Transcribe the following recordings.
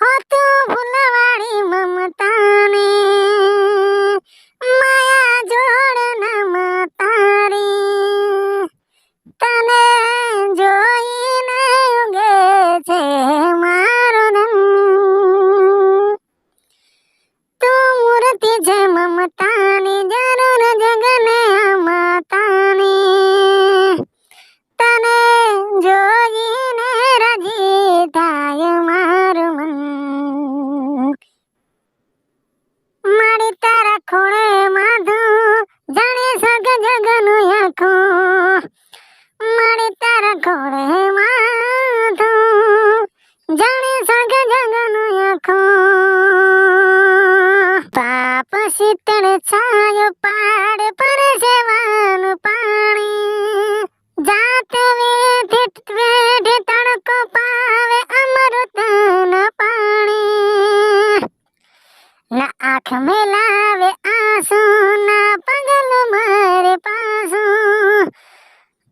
હો તું ભૂલવાળી માયા જોડ તારી તને છાયો પાડ પર જવાનું પાણી. જાત વેઠ વેઠ તણકો પાવે અમૃતના પાણી. ના આંખ મેલાવે આંસુ ના પગલ મારે પાસુ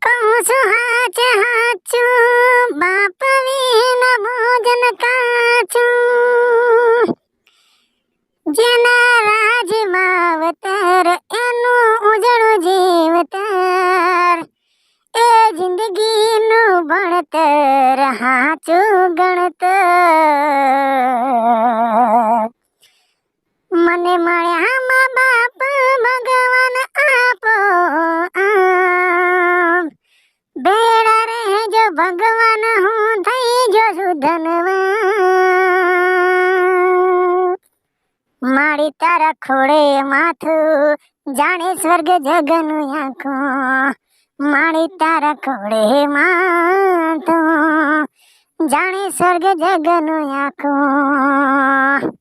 કહું છું, હાચ, હાચું, બાપ વિના ભોજન કાચું. જેના રાજમાં અવતાર એનું ઉજળું જીવતર. એ જિંદગીનું ભણતર, હાચું ગણતર. મને મળ્યા મા બાપ, ભગવાન આપો આ બેડા રહેજો ભગવાન મારી તારા ખોળે માથું. જાણે સ્વર્ગ જગનું આંખો. મારી તારા ખોળે માથું. જાણે સ્વર્ગ જગનું આંખો.